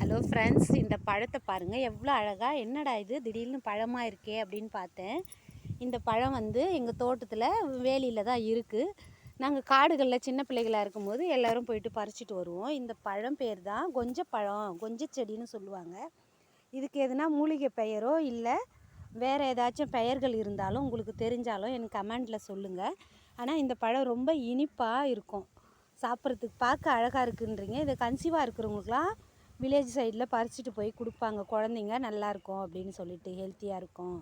Hello friends இந்த பழத்தை பாருங்கள் எவ்வளோ அழகாக என்னடா இது? திடீர்னு பழமாக இருக்கே அப்படின்னு பார்த்தேன். இந்த பழம் வந்து எங்கள் தோட்டத்தில் வேலியில் தான் இருக்குது நாங்கள் காடுகளில் சின்ன பிள்ளைகளாக இருக்கும்போது எல்லோரும் போயிட்டு பறிச்சிட்டு வருவோம். இந்த பழம் பேர் தான் கொஞ்ச பழம் கொஞ்ச செடின்னு சொல்லுவாங்க. இதுக்கு எதுனா மூலிகை பெயரோ இல்லை வேறு ஏதாச்சும் பெயர்கள் இருந்தாலும் உங்களுக்கு தெரிஞ்சாலும் எனக்கு கமெண்டில் சொல்லுங்கள் ஆனால் இந்த பழம் ரொம்ப இனிப்பாக இருக்கும். சாப்பிட்றதுக்கு பார்க்க அழகாக இருக்குன்றீங்க. இதை கன்சீவாக இருக்கிறவங்களுக்குலாம் வில்லேஜ் சைடில் பறிச்சுட்டு போய் கொடுப்பாங்க. குழந்தைங்க நல்லாயிருக்கும் அப்படின்னு சொல்லிட்டு ஹெல்த்தியாக இருக்கும்.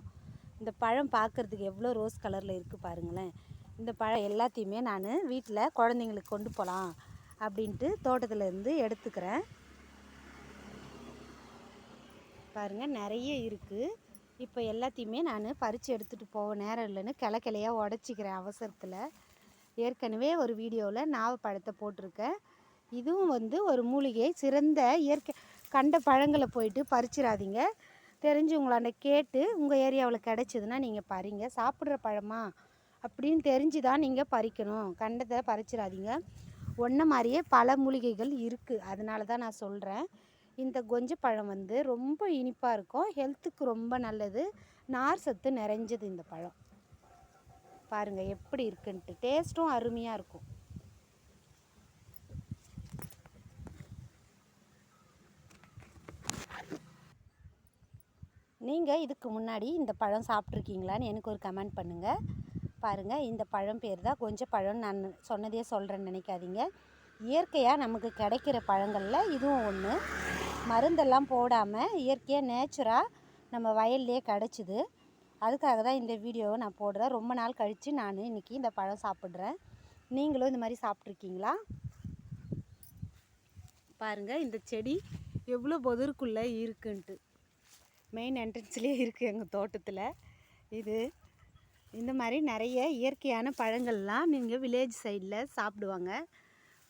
இந்த பழம் பார்க்குறதுக்கு எவ்வளோ ரோஸ் கலரில் இருக்குது பாருங்களேன். இந்த பழம் எல்லாத்தையுமே நான் வீட்டில் குழந்தைங்களுக்கு கொண்டு போகலாம் அப்படின்ட்டு தோட்டத்தில் இருந்து எடுத்துக்கிறேன். பாருங்கள் நிறைய இருக்குது இப்போ எல்லாத்தையுமே நான் பறித்து எடுத்துகிட்டு போக நேரம் இல்லைன்னு கிளக்கிளையாக உடச்சிக்கிறேன் அவசரத்தில். ஏற்கனவே ஒரு வீடியோவில் நாவப்பழத்தை போட்டிருக்கேன். இதுவும் வந்து ஒரு மூலிகை சிறந்த இயற்கை கண்ட பழங்களை போயிட்டு பறிச்சிடாதீங்க. தெரிஞ்சவங்களாண்ட கேட்டு உங்கள் ஏரியாவில் கிடச்சிதுன்னா நீங்கள் பறிங்க. சாப்பிட்ற பழமா அப்படின்னு தெரிஞ்சு தான் நீங்கள் பறிக்கணும். கண்டத்தை பறிச்சிடாதீங்க. ஒன்றை மாதிரியே பல மூலிகைகள் இருக்குது அதனால தான் நான் சொல்கிறேன் இந்த கொஞ்ச பழம் வந்து ரொம்ப இனிப்பாக இருக்கும். ஹெல்த்துக்கு ரொம்ப நல்லது. நார் சத்து நிறைஞ்சது இந்த பழம். பாருங்கள் எப்படி இருக்குன்ட்டு. டேஸ்ட்டும் அருமையாக இருக்கும். நீங்கள் இதுக்கு முன்னாடி இந்த பழம் சாப்பிட்ருக்கீங்களான்னு எனக்கு ஒரு கமெண்ட் பண்ணுங்கள் பாருங்கள் இந்த பழம் பேர் தான் கொஞ்சம் பழம் நான் சொன்னதே சொல்கிறேன்னு நினைக்காதீங்க. இயற்கையாக நமக்கு கிடைக்கிற பழங்களில் இதுவும் ஒன்று மருந்தெல்லாம் போடாமல் இயற்கையாக நேச்சுராக நம்ம வயல்லையே கிடச்சிது. அதுக்காக தான் இந்த வீடியோவை நான் போடுறேன். ரொம்ப நாள் கழித்து நான் இன்றைக்கி இந்த பழம் சாப்பிட்றேன். நீங்களும் இந்த மாதிரி சாப்பிட்ருக்கீங்களா பாருங்கள் இந்த செடி எவ்வளோ பொதருக்குள்ளே இருக்குன்ட்டு. மெயின் என்ட்ரன்ஸ்லேயே இருக்குது எங்கள் தோட்டத்தில். இது இந்த மாதிரி நிறைய இயற்கையான பழங்கள்லாம் நீங்கள் வில்லேஜ் சைடில் சாப்பிடுவாங்க.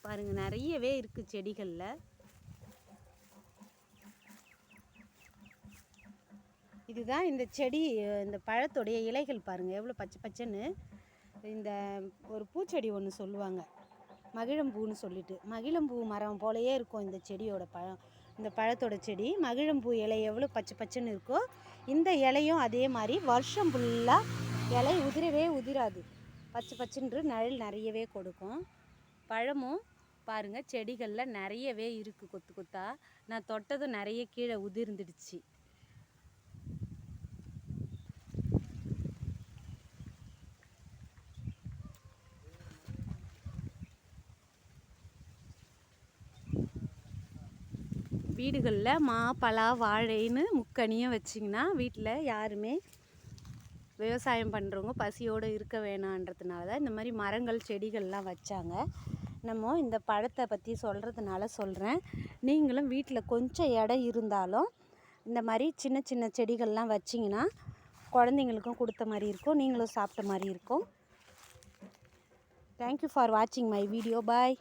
பாருங்கள் நிறையவே இருக்குது செடிகளில். இதுதான் இந்த செடி இந்த பழத்துடைய இலைகள் பாருங்கள் எவ்வளோ பச்சை பச்சைன்னு. இந்த ஒரு பூச்செடி ஒன்று சொல்லுவாங்க. மகிழம்பூன்னு சொல்லிட்டு. மகிழம்பூ மரம் போலயே இருக்கும் இந்த செடியோட பழம். இந்த பழத்தோட செடி மகிழம்பூ இலை எவ்வளோ பச்சை பச்சைன்னு இருக்கோ இந்த இலையும் அதே மாதிரி வருஷம் ஃபுல்லாக இலை உதிரவே உதிராது. பச்சை பச்சைன்று நிழல் நிறையவே கொடுக்கும். பழமும் பாருங்கள் செடிகளில் நிறையவே இருக்குது கொத்து கொத்தாக நான் தொட்டதும் நிறைய கீழே உதிர்ந்துடுச்சு. வீடுகளில் மா பலா வாழைன்னு முக்கனியும் வச்சிங்கன்னா வீட்டில் யாருமே விவசாயம் பண்ணுறவங்க பசியோடு இருக்க வேணான்றதுனால தான் இந்த மாதிரி மரங்கள் செடிகள்லாம் வச்சாங்க. நம்ம இந்த பழத்தை பற்றி சொல்கிறதுனால சொல்கிறேன் நீங்களும் வீட்டில் கொஞ்சம் இடம் இருந்தாலும் இந்த மாதிரி சின்ன சின்ன செடிகள்லாம் வச்சிங்கன்னா குழந்தைங்களுக்கும் கொடுத்த மாதிரி இருக்கும். நீங்களும் சாப்பிட்ட மாதிரி இருக்கும். தேங்க்யூ ஃபார் வாட்சிங் மை வீடியோ பாய்